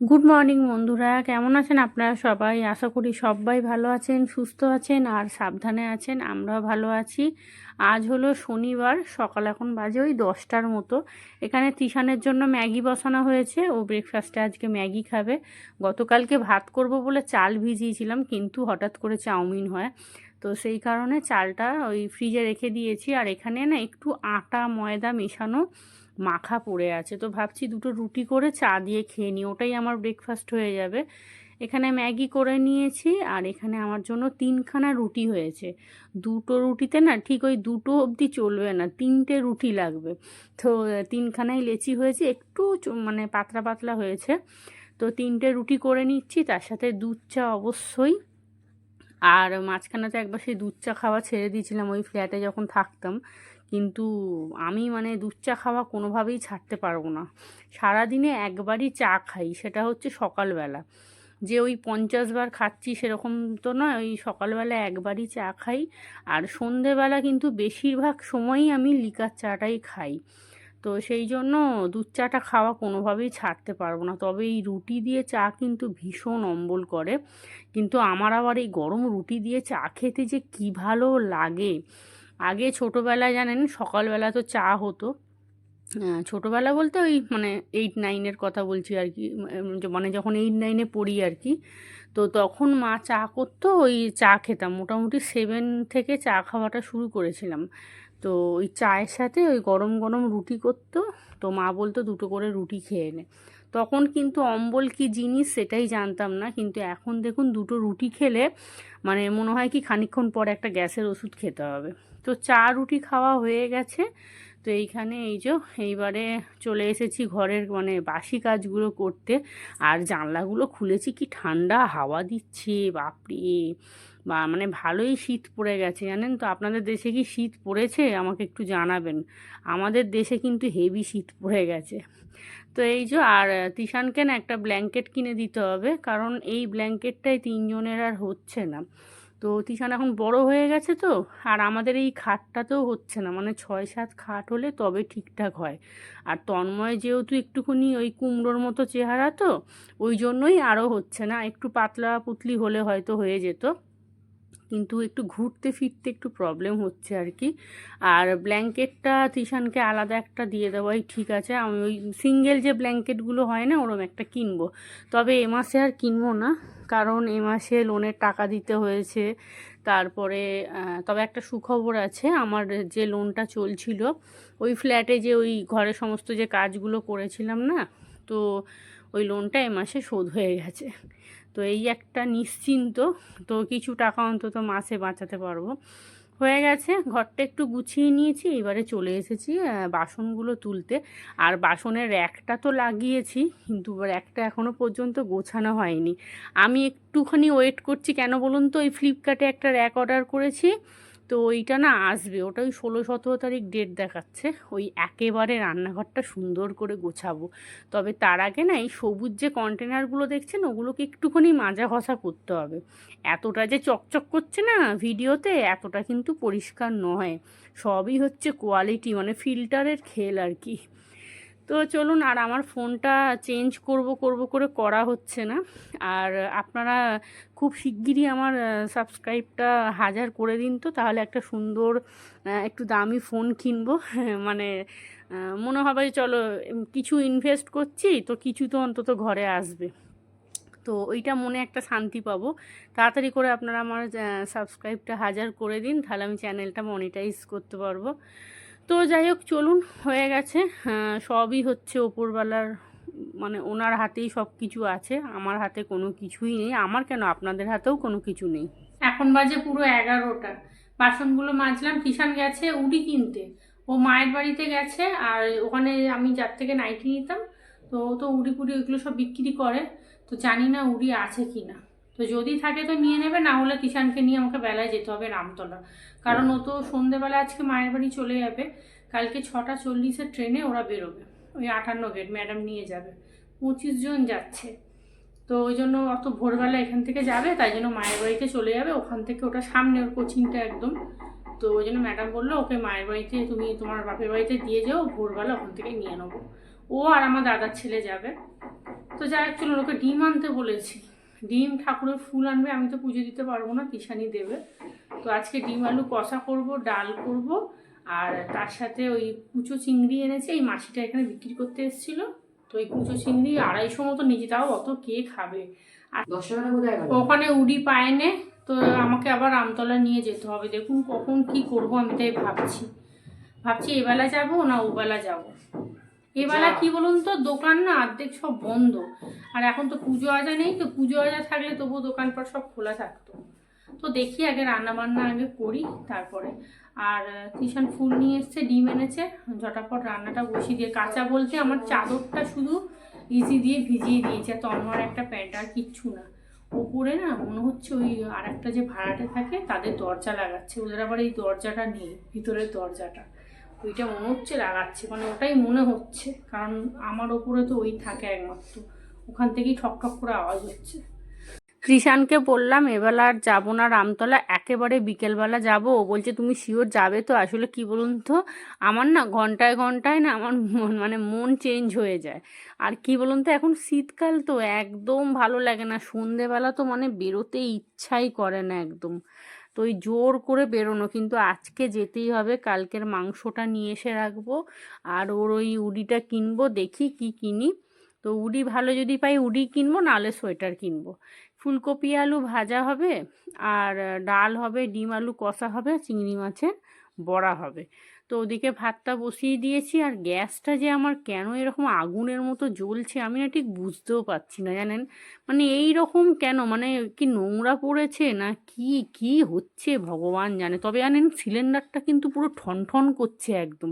Good morning বন্ধুরা। কেমন আছেন আপনারা সবাই? আশা করি সবাই ভালো আছেন, সুস্থ আছেন আর সাবধানে আছেন। আমরাও ভালো আছি। আজ হলো শনিবার, সকাল এখন বাজে ওই দশটার মতো। এখানে তিশানের জন্য ম্যাগি বসানো হয়েছে। ও ব্রেকফাস্টে আজকে ম্যাগি খাবে। গতকালকে ভাত করব বলে চাল ভিজিয়েছিলাম, কিন্তু হঠাৎ করে চাউমিন হয়। তো সেই কারণে চালটা ওই ফ্রিজে রেখে দিয়েছি। আর এখানে না একটু আটা ময়দা মেশানো মাখা পড়ে আছে। তো ভাবছি দুটো রুটি করে চা দিয়ে খেয়ে নিই, ওটাই আমার ব্রেকফাস্ট হয়ে যাবে। এখানে ম্যাগি করে নিয়েছি আর এখানে আমার জন্য তিনখানা রুটি হয়েছে। দুটো রুটিতে না ঠিক ওই দুটো অবধি চলবে না, তিনটে রুটি লাগবে। তো তিনখানাই লেচি হয়েছে, একটু মানে পাতলা পাতলা হয়েছে। তো তিনটে রুটি করে নিচ্ছি, তার সাথে দুধ চা অবশ্যই। আর মাঝখানে তো একবার সেই দুধ চা খাওয়া ছেড়ে দিয়েছিলাম ওই ফ্ল্যাটে যখন থাকতাম। কিন্তু আমি মানে দুধ চা খাওয়া কোনোভাবেই ছাড়তে পারব না। সারাদিনে একবারই চা খাই, সেটা হচ্ছে সকালবেলা। যে ওই পঞ্চাশ বার খাচ্ছি সেরকম তো নয়, ওই সকালবেলা একবারই চা খাই। আর সন্ধেবেলা কিন্তু বেশিরভাগ সময়ই আমি লিকার চাটাই খাই। তো সেই জন্য দুধ চাটা খাওয়া কোনোভাবেই ছাড়তে পারব না। তবে এই রুটি দিয়ে চা কিন্তু ভীষণ অম্বল করে। কিন্তু আমার আবার এই গরম রুটি দিয়ে চা খেতে যে কী ভালো লাগে আগে ছোটোবেলায় জানেন, সকালবেলা তো চা হতো। ছোটোবেলা বলতে ওই মানে এইট নাইনের কথা বলছি আর কি মানে যখন এইট নাইনে পড়ি আর কি, তো তখন মা চা করতো, ওই চা খেতাম। মোটামুটি সেভেন থেকে চা খাওয়াটা শুরু করেছিলাম। তো ওই চায়ের সাথে ওই গরম গরম রুটি করতো, তো মা বলতো দুটো করে রুটি খেয়ে নে। তখন কিন্তু অম্বল কি জিনিস সেটাই জানতাম না, কিন্তু এখন দেখুন দুটো রুটি খেলে মানে মনে হয় কি খানিক্ষণ পর একটা গ্যাসের ওষুধ খেতে হবে। তো চা রুটি খাওয়া হয়ে গেছে। তো এইখানে এই যে এইবারে চলে এসেছি ঘরের মানে বাসি কাজগুলো করতে। আর জানলাগুলো খুলেছি, কি ঠান্ডা হাওয়া দিচ্ছে, বাপরে! বা মানে ভালোই শীত পড়ে গেছে, জানেন তো? আপনাদের দেশে কি শীত পড়েছে? আমাকে একটু জানাবেন। আমাদের দেশে কিন্তু হেভি শীত পড়ে গেছে। তো এই যে, আর তিশানকে না একটা ব্ল্যাঙ্কেট কিনে দিতে হবে, কারণ এই ব্ল্যাঙ্কেটটাই তিনজনের আর হচ্ছে না। তো তিশান এখন বড় হয়ে গেছে তো, আর আমাদের এই খাটটাতেও হচ্ছে না। মানে ছয় সাত খাট হলে তবে ঠিকঠাক হয়। আর তন্ময় যেহেতু একটুখানি ওই কুমড়োর মতো চেহারা তো, ওই জন্যই আরও হচ্ছে না। একটু পাতলা পুতলি হলে হয়তো হয়ে যেত। কিন্তু একটু ঘুরতে, ফিরতে একটু প্রবলেম হচ্ছে আর কি আর ব্ল্যাঙ্কেটটা তিশানকে আলাদা একটা দিয়ে দেওয়াই ঠিক আছে। আমি ওই সিঙ্গেল যে ব্ল্যাঙ্কেটগুলো হয় না, ওরম একটা কিনবো। তবে এ মাসে আর কিনবো না, কারণ এ মাসে লোনের টাকা দিতে হয়েছে। তারপরে তবে একটা সুখবর আছে, আমার যে লোনটা চলছিল, ওই ফ্ল্যাটে যে ওই ঘরে সমস্ত যে কাজগুলো করেছিলাম না, তো ওই লোনটা এ মাসে শোধ হয়ে গেছে। তো এই একটা নিশ্চিন্ত তো কিছু টাকা অন্তত মাসে বাঁচাতে পারব। হয়ে গেছে, ঘরটা একটু গুছিয়ে নিয়েছি, এবারে চলে এসেছি বাসনগুলো তুলতে। আর বাসনের র্যাকটা তো লাগিয়েছি, কিন্তু র্যাকটা এখনও পর্যন্ত গোছানো হয়নি। আমি একটুখানি ওয়েট করছি, কেন বলুন তো? ওই ফ্লিপকার্টে একটা র্যাক অর্ডার করেছি। তো ওইটা না আসবে। ওটা ওই ষোলো সতেরো তারিখ ডেট দেখাচ্ছে। ওই একেবারে রান্নাঘরটা সুন্দর করে গোছাবো। তবে তার আগে না এই সবুজ যে কন্টেনারগুলো দেখছেন, ওগুলোকে একটুখানি মাজা ঘষা করতে হবে। এতটা যে চকচক করছে না ভিডিওতে, এতটা কিন্তু পরিষ্কার নয়। সবই হচ্ছে কোয়ালিটি মানে ফিল্টারের খেল আর কি। তো চলুন আর আমার ফোনটা চেঞ্জ করব করব করে করা হচ্ছে না। আর আপনারা খুব শিগগিরই আমার সাবস্ক্রাইবটা হাজার করে দিন তো, তাহলে একটা সুন্দর একটু দামি ফোন কিনবো। মানে মনে হবে চলো কিছু ইনভেস্ট করছি, তো কিছু তো অন্তত ঘরে আসবে। তো ওইটা মনে একটা শান্তি পাবো। তাড়াতাড়ি করে আপনারা আমার সাবস্ক্রাইবটা হাজার করে দিন, তাহলে আমি চ্যানেলটা মনিটাইজ করতে পারব। তো যাই হোক, চলুন, হয়ে গেছে। সবই হচ্ছে ওপরবেলার মানে ওনার হাতেই সব কিছু আছে। আমার হাতে কোনো কিছুই নেই। আমার কেন? আপনাদের হাতেও কোনো কিছু নেই। এখন বাজে পুরো এগারোটা। বাসনগুলো মাজলাম কিষান গেছে উডি কিনতে। ও মায়ের বাড়িতে গেছে, আর ওখানে আমি যার থেকে নাইটি নিতাম, তো ও তো উড়ি পুড়ি ওইগুলো সব বিক্রি করে। তো জানি না উড়ি আছে কি না তো যদি থাকে তো নিয়ে নেবে, না হলে কিষানকে নিয়ে আমাকে বেলায় যেতে হবে রামতলা। কারণ ও তো সন্ধেবেলা আজকে মায়ের বাড়ি চলে যাবে, কালকে ছটা চল্লিশের ট্রেনে ওরা বেরোবে। ওই আটান্ন গেট, ম্যাডাম নিয়ে যাবে। পঁচিশ জন যাচ্ছে। তো ওই জন্য অত ভোরবেলা এখান থেকে যাবে, তাই জন্য মায়ের বাড়িতে চলে যাবে। ওখান থেকে ওটা সামনে, ওর কোচিংটা একদম। তো ওই জন্য ম্যাডাম বলল, ওকে মায়ের বাড়িতে তুমি তোমার বাপের বাড়িতে দিয়ে যাও, ভোরবেলা ওখান থেকে নিয়ে নেব। ও আর আমার দাদার ছেলে যাবে। তো যাই হোক ওকে ডিম আনতে বলেছি। ডিম ঠাকুরের ফুল আনবে আমি তো পুজো দিতে পারব না তিশানি দেবে। তো আজকে ডিম আলু কষা করব ডাল করব আর তার সাথে ওই কুচো চিংড়ি এনেছে এই মাসিটা এখানে বিক্রি করতে এসেছিল। তো ওই কুচো চিংড়ি আড়াইশো মতো নিয়েছি তাও অত কে খাবে? আর ওখানে উড়ি পায় নে তো আমাকে আবার আমতলা নিয়ে যেতে হবে। দেখুন কখন কি করব আমি তাই ভাবছি। ভাবছি এবেলা যাব না ওবেলা যাব? এবেলা। কি বলুন তো দোকান না অর্ধেক সব বন্ধ। আর এখন তো পুজো আজা নেই তো পুজো আজা থাকলে তবুও দোকানপাট সব খোলা থাকতো। তো দেখি আগে রান্না বান্না আগে করি তারপরে। আর কিষান ফুল নিয়ে এসছে ডিম এনেছে ঝটাপট রান্নাটা বসিয়ে দিয়ে। কাঁচা বলতে আমার চাদরটা শুধু ইজি দিয়ে ভিজিয়ে দিয়েছে তো আমার একটা প্যান্ট আর কিচ্ছু না। ওপরে না মনে হচ্ছে ওই আর একটা যে ভাড়াটে থাকে তাদের দরজা লাগাচ্ছে। ওদের আবার এই দরজাটা নেই ভিতরের দরজাটা। ওইটা মনে হচ্ছে লাগাচ্ছে মানে ওটাই মনে হচ্ছে, কারণ আমার ওপরে তো ওই থাকে একমাত্র। ওখান থেকেই ঠক ঠক করে আওয়াজ হচ্ছে। কৃষানকে বললাম এবেলা আর যাব না রামতলা, একেবারে বিকেলবেলা যাব। ও বলছে, তুমি শিওর যাবে তো? আসলে কি বলুন তো? আমার না ঘন্টায় ঘন্টায় না আমার মন মানে মন চেঞ্জ হয়ে যায়। আর কি বলুন তো, এখন শীতকাল তো একদম ভালো লাগে না। সন্ধেবেলা তো মানে বেরোতে ইচ্ছাই করে না একদম। তো ওই জোর করে বেরোনো। কিন্তু আজকে যেতেই হবে, কালকের মাংসটা নিয়ে এসে রাখব আর ওর ওই উডিটা কিনবো, দেখি কি কিনি। তো উডি ভালো যদি পাই উডি কিনবো, নাহলে সোয়েটার কিনবো। ফুলকপি আলু ভাজা হবে আর ডাল হবে, ডিম আলু কষা হবে, চিংড়ি মাছের বড়া হবে। তো ওদিকে ভাতটা বসিয়ে দিয়েছি আর গ্যাসটা যে আমার কেন এরকম আগুনের মতো জ্বলছে আমি না ঠিক বুঝতেও পারছি না জানেন? মানে এই রকম কেন? মানে কি নোংরা পড়েছে না কি কি হচ্ছে ভগবান জানে? তবে জানেন সিলিন্ডারটা কিন্তু পুরো ঠন ঠন করছে একদম।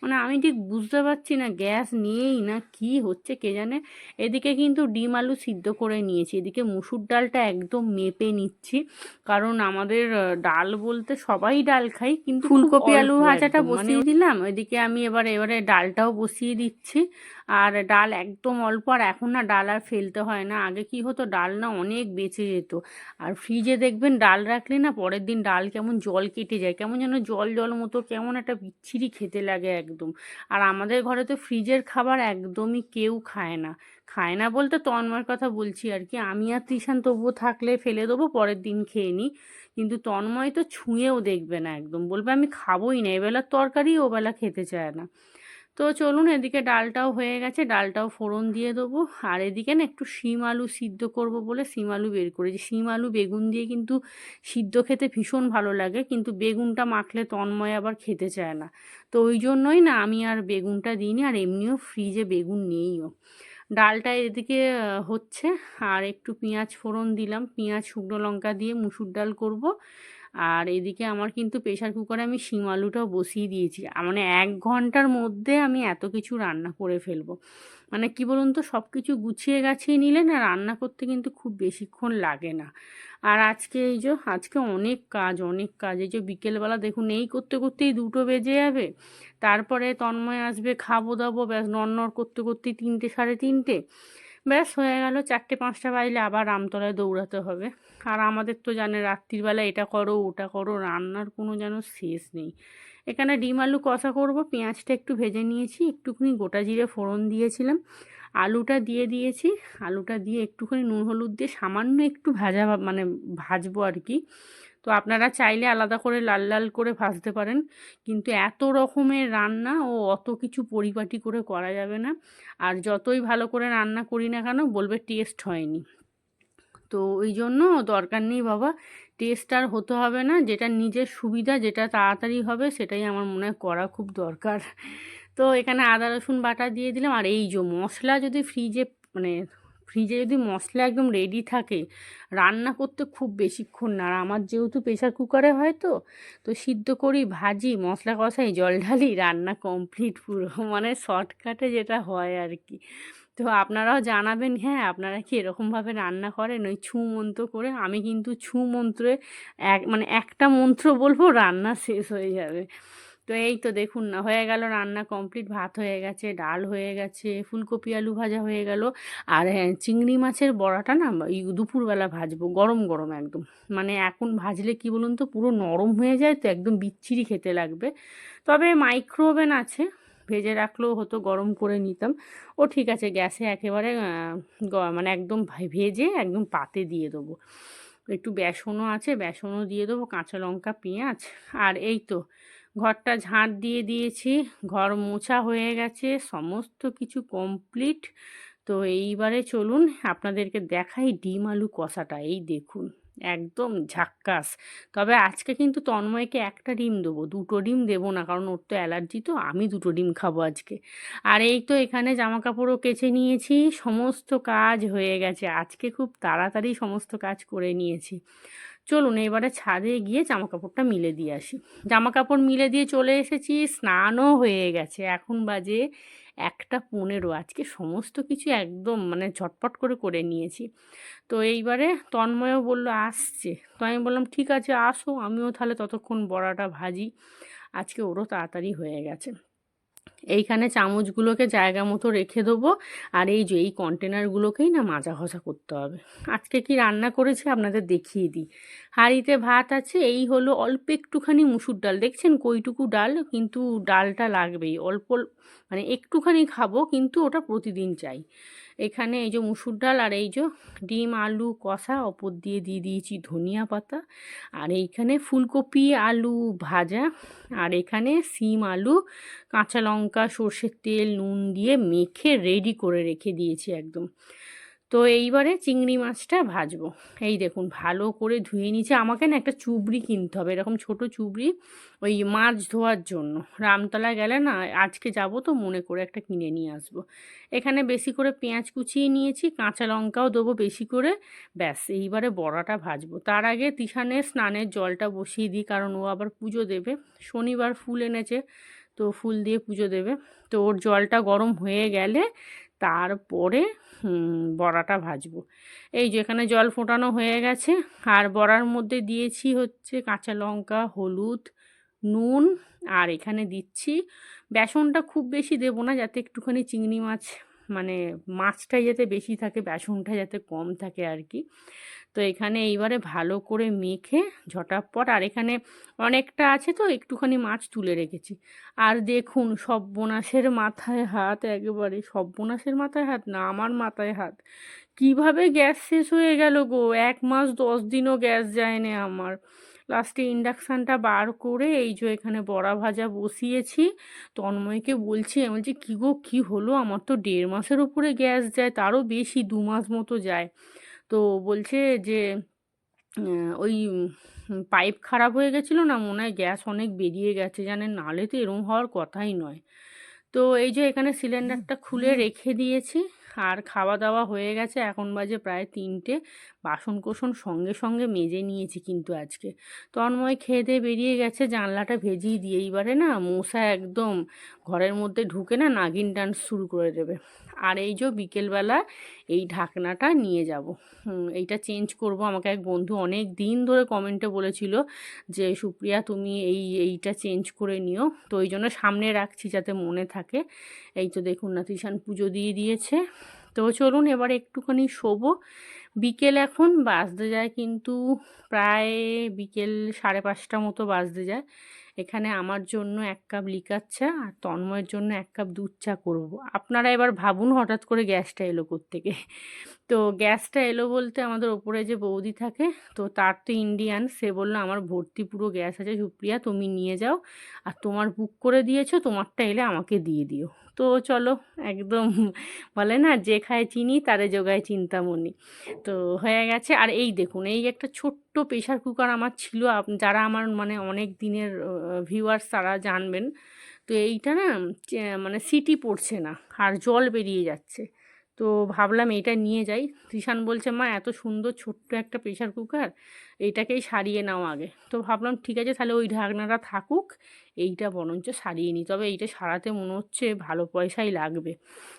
মানে আমি ঠিক বুঝতে পারছি না গ্যাস নিয়েই না কি হচ্ছে কে জানে? এদিকে কিন্তু ডিম আলু সিদ্ধ করে নিয়েছি এদিকে মুসুর ডালটা একদম মেপে নিচ্ছি। কারণ আমাদের ডাল বলতে সবাই ডাল খাই কিন্তু ফুলকপি আলু ভাজাটা বসিয়ে দিলাম, ওইদিকে আমি এবার, এবারে ডালটাও বসিয়ে দিচ্ছি। আর ডাল একদম অল্প, আর এখন না ডাল আর ফেলতে হয় না। আগে কি হতো, ডাল না অনেক বেঁচে যেত। আর ফ্রিজে দেখবেন ডাল রাখলে না পরের দিন ডাল কেমন জল কেটে যায়, কেমন যেন জল জল মতো, কেমন একটা বিচ্ছিরি খেতে লাগে একদম। আর আমাদের ঘরে তো ফ্রিজের খাবার একদমই কেউ খায় না। খায় না বলতে তন্ময়ের কথা বলছি আর কি। আমি আর তৃষান তবুও থাকলে ফেলে দেবো, পরের দিন খেয়ে নিই। কিন্তু তন্ময় তো ছুঁয়েও দেখবে না একদম। বলবে, আমি খাবোই না এবেলার তরকারি ওবেলা খেতে চায় না। তো চলুন, এদিকে ডালটাও হয়ে গেছে, ডালটাও ফোড়ন দিয়ে দেবো। আর এদিকে না একটু শিম আলু সিদ্ধ করব বলে শিম আলু বের করেছি। শিম আলু, বেগুন দিয়ে কিন্তু সিদ্ধ খেতে ভীষণ ভালো লাগে, কিন্তু বেগুনটা মাখলে তন্ময় আবার খেতে চায় না। তো ওই জন্যই না আমি আর বেগুনটা দিইনি, আর এমনিও ফ্রিজে বেগুন নেইও। ডালটা এদিকে হচ্ছে। আর একটু পেঁয়াজ ফোড়ন দিলাম। পেঁয়াজ, শুকনো লঙ্কা দিয়ে মুসুর ডাল করব। আর এদিকে আমার কিন্তু প্রেশার কুকারে আমি শিম আলুটাও বসিয়ে দিয়েছি। মানে এক ঘণ্টার মধ্যে আমি এত কিছু রান্না করে ফেলব। মানে কি বলুন তো সব কিছু গুছিয়ে গাছিয়ে নিলে না রান্না করতে কিন্তু খুব বেশিক্ষণ লাগে না। আর আজকে এই যে, আজকে অনেক কাজ অনেক কাজ। এই যে, বিকেলবেলা দেখুন, এই করতে করতেই দুটো বেজে যাবে। তারপরে তন্ময় আসবে খাব দাবো ব্যাস নড়নড় করতে করতেই তিনটে, সাড়ে তিনটে। ব্যাস, হয়ে গেল চারটে পাঁচটা বাজলে আবার রামতলায় দৌড়াতে হবে। আর আমাদের তো জানে রাত্রিবেলা এটা করো, ওটা করো, রান্নার কোনো যেন শেষ নেই। এখানে ডিম আলু কষা করব, পেঁয়াজটা একটু ভেজে নিয়েছি, একটুখানি গোটা জিরে ফোড়ন দিয়েছিলাম। আলুটা দিয়ে দিয়েছি, আলুটা দিয়ে একটুখানি নুন হলুদ দিয়ে সামান্য একটু ভাজা মানে ভাজবো আর কি। তো আপনারা চাইলে আলাদা করে লাল লাল করে ভাজতে পারেন। কিন্তু এত রকমের রান্না ও অত কিছু পরিপাটি করে করা যাবে না। আর যতই ভালো করে রান্না করি না কেন, বলবে টেস্ট হয়নি। তো ওই জন্য দরকার নেই বাবা টেস্ট আর হতে হবে না। যেটা নিজের সুবিধা, যেটা তাড়াতাড়ি হবে, সেটাই আমার মনে হয় করা খুব দরকার। তো এখানে আদা, রসুন বাটা দিয়ে দিলাম। আর এই যে মশলা যদি ফ্রিজে মানে ফ্রিজে যদি মশলা একদম রেডি থাকে, রান্না করতে খুব বেশিক্ষণ না। আর আমার যেহেতু প্রেশার কুকারে হয় তো তো সিদ্ধ করি, ভাজি মশলা কষাই, জল ঢালি, রান্না কমপ্লিট পুরো। মানে শর্টকাটে যেটা হয় আর কি। তো আপনারাও জানাবেন হ্যাঁ আপনারা কি এরকমভাবে রান্না করেন? ওই ছু মন্ত্র করে, আমি কিন্তু ছু মন্ত্রে এক মানে একটা মন্ত্র বলব, রান্না শেষ হয়ে যাবে। তো এই তো দেখুন না, হয়ে গেল রান্না কমপ্লিট ভাত হয়ে গেছে, ডাল হয়ে গেছে, ফুলকপি, আলু ভাজা হয়ে গেল। আর হ্যাঁ চিংড়ি মাছের বড়াটা না দুপুরবেলা ভাজবো, গরম গরম একদম। মানে এখন ভাজলে কি বলুন তো, পুরো নরম হয়ে যায় তো একদম বিচ্ছিরি খেতে লাগবে। তবে মাইক্রো ওভেন আছে, ভেজে রাখলেও হতো, গরম করে নিতাম। ও ঠিক আছে, গ্যাসে একেবারে মানে একদম ভেজে একদম পাতে দিয়ে দেবো। একটু বেসনও আছে, বেসনও দিয়ে দেবো, কাঁচা লঙ্কা, পেঁয়াজ, আর এই তো ঘরটা ঝাঁট দিয়ে দিয়েছি, ঘর মোছা হয়ে গেছে, সমস্ত কিছু কমপ্লিট তো এইবারে চলুন আপনাদেরকে দেখাই ডিম আলু কষাটা, এই দেখুন, একদম ঝাক্কাস। তবে আজকে কিন্তু তন্ময়কে একটা ডিম দেবো, দুটো ডিম দেবো না, কারণ ওর তো অ্যালার্জি, তো আমি দুটো ডিম খাব আজকে। আর এই তো এখানে জামা কাপড়ও কেচে নিয়েছি, সমস্ত কাজ হয়ে গেছে। আজকে খুব তাড়াতাড়ি সমস্ত কাজ করে নিয়েছি। চলুন এবারে ছাদে গিয়ে জামা কাপড়টা মিলে দিয়ে আসি। জামা কাপড় মিলে দিয়ে চলে এসেছি, স্নানও হয়ে গেছে। এখন বাজে একটা পনেরো। আজকে সমস্ত কিছু একদম মানে ঝটপট করে করে নিয়েছি। তো এইবারে তন্ময়ও বলল, আসছে। তো আমি বললাম, ঠিক আছে, আসো। আমিও তাহলে ততক্ষণ বড়াটা ভাজি। আজকে ওরও তাড়াতাড়ি হয়ে গেছে। এইখানে চামচগুলোকে জায়গা মতো রেখে দেবো। আর এই যে, এই কন্টেনারগুলোকেই না মাজা ঘষা করতে হবে। আজকে কি রান্না করেছি আপনাদের দেখিয়ে দিই। হাঁড়িতে ভাত আছে, এই হলো অল্প একটুখানি মুসুর ডাল। দেখছেন কইটুকু ডাল, কিন্তু ডালটা লাগবেই। অল্প মানে একটুখানি খাব, কিন্তু ওটা প্রতিদিন চাই। এখানে এই যে মুসুর ডাল আর এই যে ডিম, আলু, কষা, ওপর দিয়ে দিয়ে দিয়েছি ধনিয়া পাতা। আর এইখানে ফুলকপি, আলু ভাজা। আর এখানে সিম আলু, কাঁচা লঙ্কা, সর্ষের তেল, নুন দিয়ে মেখে রেডি করে রেখে দিয়েছি একদম। তো এইবারে চিংড়ি মাছটা ভাজবো। এই দেখুন, ভালো করে ধুয়ে নিয়েছি। আমাকে না একটা চুবড়ি কিনতে হবে, এরকম ছোট চুবড়ি ওই মাছ ধোয়ার জন্য। রামতলা গেলে না, আজকে যাব তো মনে করে একটা কিনে নিয়ে আসব। এখানে বেশি করে পেঁয়াজ কুচিয়ে নিয়েছি, কাঁচা লঙ্কাও দেবো বেশি করে। ব্যাস, এইবারে বড়াটা ভাজবো। তার আগে তিশানের স্নানের জলটা বসিয়ে দিই, কারণ ও আবার পুজো দেবে। শনিবার ফুল এনেছে, তো ফুল দিয়ে পুজো দেবে। তো ওর জলটা গরম হয়ে গেলে তারপরে বড়াটা ভাজবো। এই যে এখানে জল ফোটানো হয়ে গেছে। আর বড়ার মধ্যে দিয়েছি হচ্ছে কাঁচা লঙ্কা, হলুদ, নুন। আর এখানে দিচ্ছি বেসনটা খুব বেশি দেবো না, যাতে একটুখানি চিংড়ি মাছ মানে মাছটাই যাতে বেশি থাকে, বেসনটা যাতে কম থাকে আর কি। তো এখানে এইবারে ভালো করে মেখে ঝটাপট, আর এখানে অনেকটা আছে তো, একটুখানি মাছ তুলে রেখেছি। আর দেখুন সব্যনাশের মাথায় হাত, একেবারে সব্যনাশের মাথায় হাত না, আমার মাথায় হাত। কীভাবে গ্যাস শেষ হয়ে গেল গো? এক মাস দশ দিনও গ্যাস যায়নি আমার। লাস্টে ইন্ডাকশানটা বার করে এই যে এখানে বড়া ভাজা বসিয়েছি। তন্ময়কে বলছি, আমি বলছি, কী গো, কী হলো? আমার তো দেড় মাসের উপরে গ্যাস যায়, তারও বেশি, দু মাস মতো যায়। তো বলছে যে ওই পাইপ খারাপ হয়ে গেছিল না মনে হয় গ্যাস অনেক বেরিয়ে গেছে জানেন নাহলে তো এরম হওয়ার কথাই নয়। তো এই যে এখানে সিলিন্ডারটা খুলে রেখে দিয়েছি আর খাওয়া দাওয়া হয়ে গেছে এখন বাজে প্রায় তিনটে বাসন কোসন সঙ্গে সঙ্গে মেজে নিয়েছি কিন্তু আজকে। তন্ময় খেয়ে দিয়ে বেরিয়ে গেছে জানলাটা ভেজিয়ে দিয়ে এইবারে না মশা একদম ঘরের মধ্যে ঢুকে না নাগিন ডান্স শুরু করে দেবে। আর এই যে বিকেলবেলা এই ঢাকনাটা নিয়ে যাব। এইটা চেঞ্জ করব। আমাকে এক বন্ধু অনেক দিন ধরে কমেন্টে বলেছিল যে, সুপ্রিয়া, তুমি এই, এইটা চেঞ্জ করে নিও। তো ওই জন্য সামনে রাখছি যাতে মনে থাকে। এই তো দেখুন না তিশান পুজো দিয়ে দিয়েছে। তো চলুন এবার একটুখানি শোবো। বিকেল এখন বাজতে যায় কিন্তু প্রায় বিকেল সাড়ে পাঁচটা মতো বাজতে যায়। এখানে আমার জন্য এক কাপ লিকার চা আর তন্ময়ের জন্য এক কাপ দুধ চা করব। আপনারা এবার ভাবুন হঠাৎ করে গ্যাসটা এলো থেকে তো গ্যাসটা এলো বলতে আমাদের ওপরে যে বৌদি থাকে, তো তার তো ইন্ডিয়ান সে বলল, আমার ভর্তি পুরো গ্যাস আছে, সুপ্রিয়া তুমি নিয়ে যাও, আর তোমার বুক করে দিয়েছ, তোমারটা এলে আমাকে দিয়ে দিও। তো চলো একদম বলে না, যে খায় চিনি তারে যোগায় চিন্তামণি। তো হয়ে গেছে। আর এই দেখুন, এই একটা ছোট্ট প্রেশার কুকার আমার ছিল যারা আমার মানে অনেক দিনের ভিউয়ার্স তারা জানবেন। তো এইটা না মানে সিটি পড়ছে না, আর জল বেরিয়ে যাচ্ছে। তো ভাবলাম এইটা নিয়ে যাই। ত্রিশান বলছে, মা, এত সুন্দর ছোট্ট একটা প্রেশার কুকার এইটাকেই সারিয়ে নাও আগে। তো ভাবলাম, ঠিক আছে, তাহলে ওই ঢাকনাটা থাকুক এইটা বরঞ্চ সারিয়ে নিই তবে এইটা সারাতে মনে হচ্ছে ভালো পয়সাই লাগবে।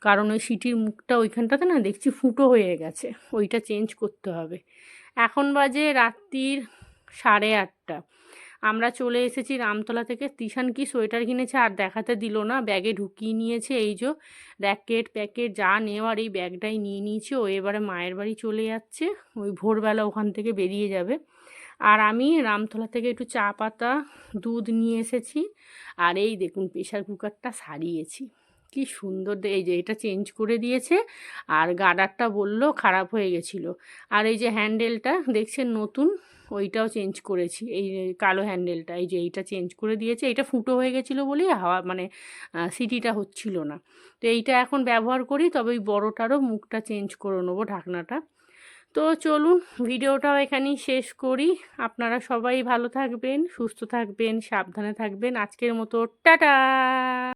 কারণ ওই সিটির মুখটা ওইখানটাতে না দেখছি ফুটো হয়ে গেছে, ওইটা চেঞ্জ করতে হবে। এখন বাজে রাত্রির সাড়ে আটটা। আমরা চলে এসেছি রামতলা থেকে। তিশান কি সোয়েটার কিনেছে আর দেখাতে দিল না? ব্যাগে ঢুকিয়ে নিয়েছে এই যে র্যাকেট প্যাকেট যা নেওয়ার এই ব্যাগটাই নিয়ে নিয়েছে। ও এবারে মায়ের বাড়ি চলে যাচ্ছে। ওই ভোরবেলা ওখান থেকে বেরিয়ে যাবে। আর আমি রামতলা থেকে একটু চা পাতা, দুধ নিয়ে এসেছি। আর এই দেখুন প্রেশার কুকারটা সারিয়েছি। কি সুন্দর এই যে এটা চেঞ্জ করে দিয়েছে আর গার্ডারটা বলল খারাপ হয়ে গেছিল। আর এই যে হ্যান্ডেলটা, দেখছেন নতুন? ওইটাও চেঞ্জ করেছি। এই কালো হ্যান্ডেলটা, এই যে এইটা চেঞ্জ করে দিয়েছে। এটা ফুটো হয়ে গেছিল বলেই হাওয়া মানে সিটিটা হচ্ছিল না। তো এইটা এখন ব্যবহার করি, তবে ওই বড়োটারও মুখটা চেঞ্জ করে নেব ঢাকনাটা। তো চলুন ভিডিওটাও এখানেই শেষ করি। আপনারা সবাই ভালো থাকবেন, সুস্থ থাকবেন, সাবধানে থাকবেন। আজকের মতো টাটা!